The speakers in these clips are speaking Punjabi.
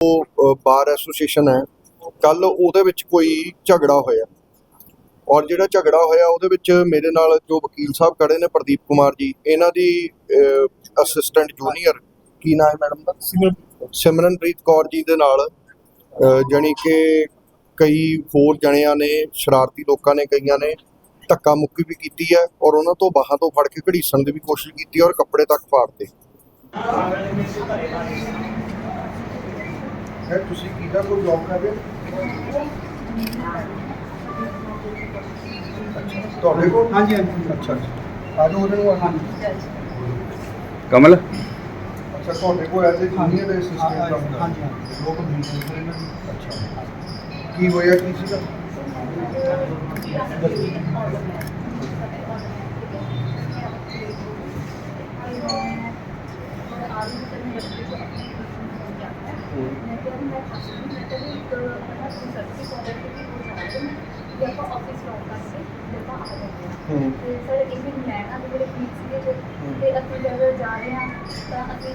ਉਹ ਬਾਰ ਐਸੋਸੀਏਸ਼ਨ ਹੈ ਕੱਲ ਉਹਦੇ ਵਿੱਚ ਕੋਈ ਝਗੜਾ ਹੋਇਆ। ਔਰ ਜਿਹੜਾ ਝਗੜਾ ਹੋਇਆ ਉਹਦੇ ਵਿੱਚ ਮੇਰੇ ਨਾਲ ਜੋ ਵਕੀਲ ਸਾਹਿਬ ਖੜੇ ਨੇ ਪ੍ਰਦੀਪ ਕੁਮਾਰ ਜੀ ਇਹਨਾਂ ਦੀ ਅਸਿਸਟੈਂਟ ਜੂਨੀਅਰ ਕੀ ਨਾਮ ਹੈ ਮੈਡਮ ਦਾ? ਸਿਮਰਨਪ੍ਰੀਤ ਕੌਰ। ਜੀ ਦੇ ਨਾਲ ਜਾਣੀ ਕਿ ਕਈ ਹੋਰ ਜਣਿਆਂ ਨੇ ਸ਼ਰਾਰਤੀ ਲੋਕਾਂ ਨੇ ਕਈਆਂ ਨੇ ਧੱਕਾ ਮੁੱਕੀ ਵੀ ਕੀਤੀ ਹੈ ਔਰ ਉਹਨਾਂ ਤੋਂ ਬਾਹਾਂ ਤੋਂ ਫੜ ਕੇ ਘੜੀਸਣ ਦੀ ਵੀ ਕੋਸ਼ਿਸ਼ ਕੀਤੀ ਔਰ ਕੱਪੜੇ ਤੱਕ ਪਾੜਤੇ। ਹੈ ਤੁਸੀਂ ਕਿਹਦਾ ਕੋਈ ਜੌਬ ਕਰ ਰਹੇ ਤੁਹਾਡੇ ਕੋਲ ਹਾਂਜੀ ਹਾਂਜੀ ਅੱਛਾ ਅੱਛਾ ਆਜੋ ਉਹਦੇ ਨੂੰ ਆ ਕਮਲ ਅੱਛਾ ਤੁਹਾਡੇ ਕੋਲ ਐਜ਼ ਅ ਜੂਨੀਅਰ ਦੇ ਅਸਿਸਟੈਂਟ ਕੰਮ ਕਰ ਹਾਂਜੀ ਹਾਂਜੀ ਉਹ ਕੰਪਲੀਟ ਕਰ ਇਹਨਾਂ ਦੀ ਅੱਛਾ ਕੀ ਹੋਇਆ ਕੀ ਸੀਗਾ ਹੂੰ ਤੇ ਸਰ ਇੱਕ ਦਿਨ ਮੈਂ ਨਾ ਜਿਹੜੇ ਫੀਸ ਸੀਗੇ ਜੋ ਤੇ ਅਸੀਂ ਜਦੋਂ ਜਾ ਰਹੇ ਹਾਂ ਤਾਂ ਅਸੀਂ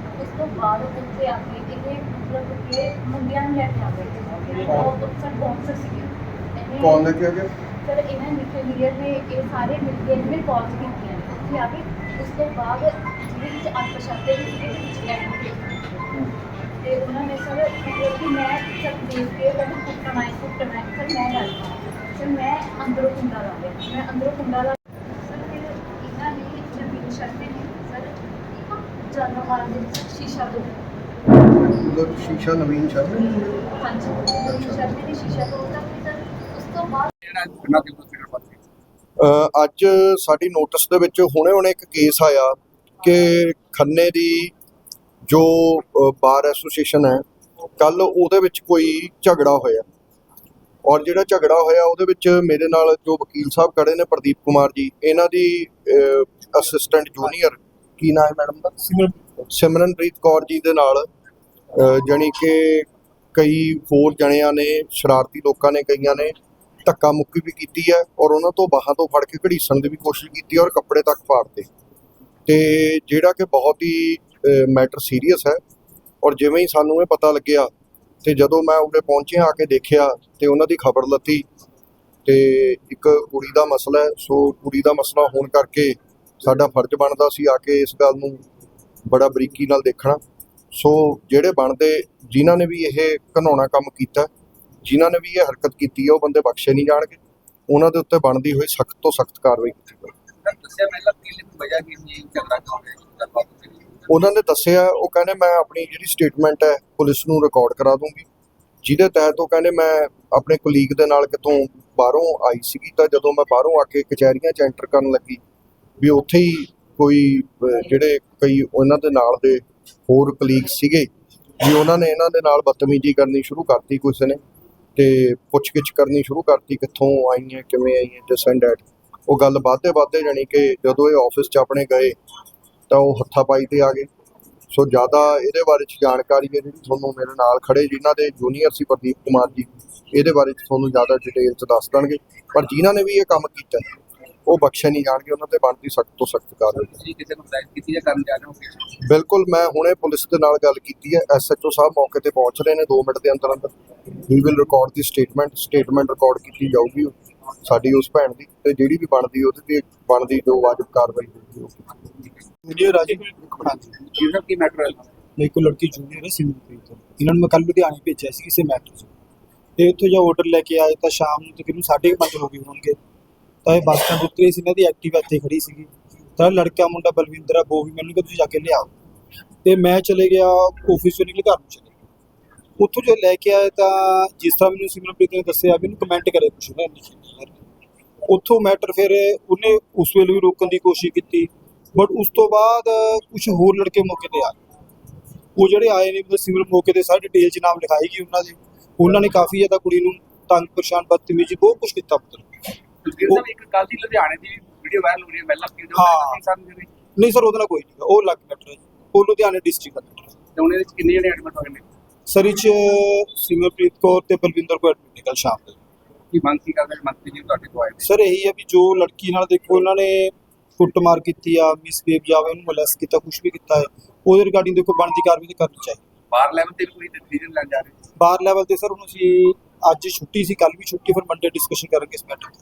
ਉਸ ਤੋਂ ਬਾਅਦ ਉੱਥੇ ਆ ਕੇ ਇਹ ਮਤਲਬ ਕਿ ਮੁੰਡਿਆਂ ਨੂੰ ਲੈ ਕੇ ਆ ਗਏ ਉਹ ਸਰ ਬੌਕਸਰ ਸੀਗੇ ਇਹਨੇ- ਕੌਣ ਲੈ ਕੇ ਆ ਗਿਆ ਸਰ ਇਹਨਾਂ ਲਿਖੇ ਲੀਡਰ ਨੇ ਇਹ ਸਾਰੇ ਮਿਲ ਕੇ ਇਹਨੇ ਕਾਲਸ ਕੀਤੀਆਂ ਨੇ ਉੱਥੇ ਆ ਕੇ ਉਸ ਤੋਂ ਬਾਅਦ ਜਿਹਦੇ ਵਿੱਚ ਅਣਪਛਾਤੇ ਵੀ ਸੀਗੇ ਤੇ ਵਿੱਚ ਐਡਵੋਕੇਟ ਤੇ ਉਹਨਾਂ ਨੇ ਸਰ ਮਤਲਬ ਕਿ ਮੈਂ ਸਭ ਦੇਖ ਕੇ ਕਹਿੰਦੇ ਕੁੱਟਣਾ ਹੈ ਕੁੱਟਣਾ ਹੈ ਸਰ ਮੈਂ ਗੱਲ ਸਰ ਮੈਂ ਅੰਦਰੋਂ ਕੁੰਡਾ ਲਾ ਲਿਆ ਮੈਂ ਅੰਦਰੋਂ ਕੁੰਡਾ ਲਾ ਸਰ ਫਿਰ ਇਹਨਾਂ ਨੇ ਜਮੀਨ ਸ਼ਰਤੇ ਨੇ ਸਰ ਜਾਨਵਾਲ ਦੇ ਵਿੱਚ ਸ਼ੀਸ਼ਾ ਦੋ ਮਤਲਬ ਸ਼ੀਸ਼ਾ ਨਵੀਨ ਸ਼ਰਮਾ ਹਾਂਜੀ ਜਮੀਨ ਸ਼ਰਤੇ ਨੇ ਸ਼ੀਸ਼ਾ ਤੋੜਦਾ ਫਿਰ ਸਰ ਉਸ ਤੋਂ ਬਾਅਦ ਜਿਹੜਾ ਬਿਨਾਂ ਦੇ ਹਸਪੀਟਲ ਪਾਸੇ ਅ, ਅੱਜ ਸਾਡੀ ਨੋਟਿਸ ਦੇ ਵਿੱਚ ਹੁਣੇ ਹੁਣੇ ਇੱਕ ਕੇਸ ਆਇਆ ਕਿ ਖੰਨੇ ਦੀ ਜੋ ਅ, ਬਾਰ ਐਸੋਸੀਏਸ਼ਨ ਹੈ ਕੱਲ ਉਹਦੇ ਵਿੱਚ ਕੋਈ ਝਗੜਾ ਹੋਇਆ। ਔਰ ਜਿਹੜਾ ਝਗੜਾ ਹੋਇਆ ਉਹਦੇ ਵਿੱਚ ਮੇਰੇ ਨਾਲ ਜੋ ਵਕੀਲ ਸਾਹਿਬ ਖੜੇ ਨੇ ਪ੍ਰਦੀਪ ਕੁਮਾਰ ਜੀ ਇਹਨਾਂ ਦੀ ਅਸਿਸਟੈਂਟ ਜੂਨੀਅਰ ਕੀ ਨਾਮ ਹੈ ਮੈਡਮ ਦਾ? ਸਿਮਰਨਪ੍ਰੀਤ ਕੌਰ ਜੀ ਦੇ ਨਾਲ ਅ, ਜਾਣੀ ਕਿ ਕਈ ਹੋਰ ਜਣਿਆਂ ਨੇ ਸ਼ਰਾਰਤੀ ਲੋਕਾਂ ਨੇ ਕਈਆਂ ਨੇ ਧੱਕਾ ਮੁੱਕੀ ਵੀ ਕੀਤੀ ਹੈ ਔਰ ਉਹਨਾਂ ਤੋਂ ਬਾਹਾਂ ਤੋਂ ਫੜ ਕੇ ਘੜੀਸਣ ਦੀ ਵੀ ਕੋਸ਼ਿਸ਼ ਕੀਤੀ ਔਰ ਕੱਪੜੇ ਤੱਕ ਪਾੜਤੇ। ਤੇ ਜਿਹੜਾ ਕਿ ਬਹੁਤ ਹੀ ਮੈਟਰ ਸੀਰੀਅਸ ਹੈ ਔਰ ਜਿਵੇਂ ਹੀ ਸਾਨੂੰ ਇਹ ਪਤਾ ਲੱਗਿਆ ਤੇ ਜਦੋਂ ਮੈਂ ਉਰੇ ਪਹੁੰਚਿਆ ਆ ਕੇ ਦੇਖਿਆ ਤੇ ਉਹਨਾਂ ਦੀ ਖਬਰ ਲੱਤੀ ਤੇ ਇੱਕ ਕੁੜੀ ਦਾ ਮਸਲਾ ਹੈ ਸੋ ਕੁੜੀ ਦਾ ਮਸਲਾ ਹੋਣ ਕਰਕੇ ਸਾਡਾ ਫਰਜ਼ ਬਣਦਾ ਸੀ ਆ ਕੇ ਇਸ ਗੱਲ ਨੂੰ ਬੜਾ ਬਰੀਕੀ ਨਾਲ ਦੇਖਣਾ। ਸੋ ਜਿਹੜੇ ਬਣਦੇ ਜਿਨ੍ਹਾਂ ਨੇ ਵੀ ਇਹ ਘਨਾਉਣਾ ਕੰਮ ਕੀਤਾ ਜਿਨ੍ਹਾਂ ਨੇ ਵੀ ਇਹ ਹਰਕਤ ਕੀਤੀ ਹੈ ਉਹ ਬੰਦੇ ਬਖਸ਼ੇ ਨਹੀਂ ਜਾਣਗੇ। ਉਹਨਾਂ ਦੇ ਉੱਤੇ ਬਣਦੀ ਹੋਈ ਸਖਤ ਤੋਂ ਸਖਤ ਕਾਰਵਾਈ ਕੀਤੀ ਜਾਵੇਗੀ ਸਰ ਦੱਸਿਆ ਪਹਿਲਾਂ ਕਿ ਲਿਖ ਵਜ੍ਹਾ ਕੀ ਸੀ ਝਗੜਾ ਕਿਉਂ ਹੋਇਆ ਗੱਲਬਾਤ ਹੋਈ। ਉਹਨਾਂ ਨੇ ਦੱਸਿਆ ਉਹ ਕਹਿੰਦੇ ਮੈਂ ਆਪਣੀ ਜਿਹੜੀ ਸਟੇਟਮੈਂਟ ਹੈ ਪੁਲਿਸ ਨੂੰ ਰਿਕਾਰਡ ਕਰਾ ਦੂੰਗੀ। ਜਿਹਦੇ ਤਹਿਤ ਉਹ ਕਹਿੰਦੇ ਮੈਂ ਆਪਣੇ ਕੁਲੀਗ ਦੇ ਨਾਲ ਕਿਤੋਂ ਬਾਹਰੋਂ ਆਈ ਸੀਗੀ ਤਾਂ ਜਦੋਂ ਮੈਂ ਬਾਹਰੋਂ ਆ ਕੇ ਕਚਹਿਰੀਆਂ 'ਚ ਐਂਟਰ ਕਰਨ ਲੱਗੀ ਵੀ ਉੱਥੇ ਹੀ ਕੋਈ ਜਿਹੜੇ ਕਈ ਉਹਨਾਂ ਦੇ ਨਾਲ ਦੇ ਹੋਰ ਕਲੀਗ ਸੀਗੇ, ਵੀ ਉਹਨਾਂ ਨੇ ਇਹਨਾਂ ਦੇ ਨਾਲ ਬਦਤਮੀਜ਼ੀ ਕਰਨੀ ਸ਼ੁਰੂ ਕਰਤੀ ਕਿਸੇ ਨੇ ਤੇ ਪੁੱਛਗਿੱਛ ਕਰਨੀ ਸ਼ੁਰੂ ਕਰਤੀ ਕਿੱਥੋਂ ਆਈਆਂ, ਕਿਵੇਂ ਆਈਆਂ ਦਿਸ ਐਂਡ ਦੈਟ ਉਹ ਗੱਲ ਵੱਧਦੇ ਵੱਧਦੇ ਜਾਣੀ ਕਿ ਜਦੋਂ ਇਹ ਆਫਿਸ 'ਚ ਆਪਣੇ ਗਏ, ਤਾਂ ਉਹ ਹੱਥਾਪਾਈ ਤੇ ਆ ਗਏ। ਸੋ ਜ਼ਿਆਦਾ ਇਹਦੇ ਬਾਰੇ ਚ ਜਾਣਕਾਰੀ ਹੈ ਜਿਹੜੀ ਤੁਹਾਨੂੰ ਮੇਰੇ ਨਾਲ ਖੜੇ ਜਿਨ੍ਹਾਂ ਦੇ ਜੂਨੀਅਰ ਸੀ ਪ੍ਰਦੀਪ ਕੁਮਾਰ ਜੀ, ਇਹਦੇ ਬਾਰੇ ਚ ਤੁਹਾਨੂੰ ਜ਼ਿਆਦਾ ਡਿਟੇਲ ਚ ਦੱਸ ਦੇਣਗੇ। ਪਰ ਜਿਨ੍ਹਾਂ ਨੇ ਵੀ ਇਹ ਕੰਮ ਕੀਤਾ ਉਹ ਬਖਸ਼ੇ ਨਹੀਂ ਜਾਣਗੇ ਉਹਨਾਂ ਤੇ ਬਣਦੀ ਸਖਤ ਤੋਂ ਸਖਤ ਕਾਰਵਾਈ। ਤੁਸੀਂ ਕਿਸੇ ਨੂੰ ਹਦਾਇਤ ਕੀਤੀ ਜਾਂ ਕਰਨ ਜਾ ਰਹੇ ਹੋ ਬਿਲਕੁਲ ਮੈਂ ਹੁਣੇ ਪੁਲਿਸ ਦੇ ਨਾਲ ਗੱਲ ਕੀਤੀ ਹੈ। ਐਸਐਚਓ ਸਾਹਿਬ ਮੌਕੇ ਤੇ ਪਹੁੰਚ ਰਹੇ ਨੇ 2 ਮਿੰਟ ਦੇ ਅੰਦਰ ਅੰਦਰ। We will record the statement statement record ਕੀਤੀ ਜਾਊਗੀ ਸਾਡੀ ਉਸ ਭੈਣ ਦੀ ਤੇ ਜਿਹੜੀ ਵੀ ਬਣਦੀ ਉਹਦੇ ਤੇ ਬਣਦੀ ਜੋ ਵਾਜਬ ਕਾਰਵਾਈ ਹੋਊਗੀ ਉਹ। ਜੂਨੀਅਰ ਆ ਜੀ ਹਾਂਜੀ ਜੀ ਸਰ ਕੀ ਮੈਟਰ ਹੈ? ਮੇਰੇ ਕੋਲ ਲੜਕੀ ਜੂਨੀਅਰ ਹੈ ਸਿਮਰਨਪ੍ਰੀਤ ਤੋਂ। ਇਹਨਾਂ ਨੂੰ ਮੈਂ ਕੱਲ ਲੁਧਿਆਣੇ ਭੇਜਿਆ ਸੀ ਕਿਸੇ ਮੈਟਰ 'ਚ। ਤੇ ਉੱਥੇ ਜਦ ਆਰਡਰ ਲੈ ਕੇ ਆਏ ਤਾਂ ਸ਼ਾਮ ਨੂੰ ਤਕਰੀਬਨ 5:30 ਹੋ ਗਏ ਹੋਣਗੇ। ਤਾਂ ਇਹ ਬੱਸ ਸਟੈਂਡ ਉੱਤੇ ਸੀ ਇਹਨਾਂ ਦੀ ਐਕਟਿਵਾ ਇੱਥੇ ਖੜੀ ਸੀਗੀ। ਤਾਂ ਇਹ ਲੜਕਾ ਮੁੰਡਾ ਬਲਵਿੰਦਰ ਆ ਉਹ ਵੀ ਮੈਨੂੰ ਕਿ ਤੁਸੀਂ ਜਾ ਕੇ ਲਿਆਓ। ਤੇ ਮੈਂ ਚਲੇ ਗਿਆ ਆਫਿਸ ਤੋਂ ਨਿਕਲ, ਘਰ ਨੂੰ ਚਲੇ ਗਿਆ। ਉੱਥੋਂ ਜੋ ਲੈ ਕੇ ਆਏ ਤਾਂ ਜਿਸ ਤਰ੍ਹਾਂ ਮੈਨੂੰ ਸਿਮਰਨਪ੍ਰੀਤ ਨੇ ਦੱਸਿਆ ਵੀ ਇਹਨੂੰ ਕਮੈਂਟ ਕਰੇ ਕੁਛ ਨਾ ਉੱਥੋਂ ਮੈਟਰ ਫਿਰ ਉਹਨੇ ਉਸ ਵੇਲੇ ਵੀ ਰੋਕਣ ਦੀ ਕੋਸ਼ਿਸ਼ ਕੀਤੀ ਬਟ ਉਸ ਤੋਂ ਬਾਅਦ ਕੁਝ ਹੋਰ ਲੜਕੇ ਮੌਕੇ ਤੇ ਆ ਗਏ। ਉਹ ਜਿਹੜੇ ਆਏ ਨੇ, ਮਤਲਬ ਸਿਮਰਨ ਮੌਕੇ ਤੇ ਸਾਰੀ ਡਿਟੇਲ 'ਚ ਨਾਮ ਲਿਖਾਈ ਗਈ ਉਹਨਾਂ ਦੇ। ਉਹਨਾਂ ਨੇ ਕਾਫੀ ਜ਼ਿਆਦਾ ਕੁੜੀ ਨੂੰ ਤੰਗ, ਪਰੇਸ਼ਾਨ, ਬਦਤਮੀਜ਼ੀ, ਬਹੁਤ ਕੁਝ ਕੀਤਾ ਪੁੱਤਰ। ਤੁਸੀਂ ਸਾਹਿਬ ਇੱਕ ਕੱਲ ਦੀ ਲੁਧਿਆਣੇ ਦੀ ਵੀਡੀਓ ਵਾਇਰਲ ਹੋ ਰਹੀ ਹੈ ਪਹਿਲਾਂ ਵੀਡੀਓ ਹਾਂ। ਸਾਨੂੰ ਜਿਹੜੀ ਨਹੀਂ ਸਰ ਉਹਦੇ ਨਾਲ ਕੋਈ ਨਹੀਂ ਉਹ ਹੈ ਜੀ। ਉਹ ਲੁਧਿਆਣੇ ਡਿਸਟ੍ਰਿਕਟ ਦਾ ਤੇ ਉਹਨੇ ਵਿੱਚ ਕਿੰਨੇ ਜਣੇ ਐਡਮਿਟ ਹੋਏ ਨੇ? ਸਰ ਇਹ 'ਚ ਸਿਮਰਪ੍ਰੀਤ ਕੌਰ ਤੇ ਬਲਵਿੰਦਰ ਕੌਰ ਐਡਮਿਟ ਨੇ ਕੱਲ੍ਹ ਸ਼ਾਮ ਦੇ ਕੀ ਮੰਗ ਕੀ ਕਰਦੇ ਨੇ? ਮੰਤਰੀ ਜੀ ਤੁਹਾਡੇ ਕੋਲ ਆਏ ਨੇ? ਸਰ ਇਹੀ ਹੈ ਵੀ ਜੋ ਲੜਕੀ ਨਾਲ ਦੇਖੋ ਇਹਨਾਂ ਨੇ ਕੁੱਟਮਾਰ ਕੀਤੀ ਆ ਮਿਸਬੀਹੇਵ ਜਾਵੇ ਉਹਨੂੰ ਮੋਲੈਸਟ ਕੀਤਾ ਕੁਝ ਵੀ ਕੀਤਾ ਹੈ ਉਹਦੇ ਰਿਗਾਰਡਿੰਗ ਦੇਖੋ ਬਣਦੀ ਕਾਰਵਾਈ ਤਾਂ ਕਰਨੀ ਚਾਹੀਦੀ। ਬਾਹਰ ਲੈਵਲ ਤੇ ਵੀ ਕੋਈ ਡਿਸੀਜਨ ਲੈਣ ਜਾ ਰਹੇ? ਬਾਹਰ ਲੈਵਲ ਤੇ ਸਰ ਹੁਣ ਅਸੀਂ ਅੱਜ ਛੁੱਟੀ ਸੀ ਕੱਲ ਵੀ ਛੁੱਟੀ ਫਿਰ ਮੰਡੇ ਡਿਸਕਸ਼ਨ ਕਰਾਂਗੇ ਇਸ ਮੈਟਰ ਤੇ।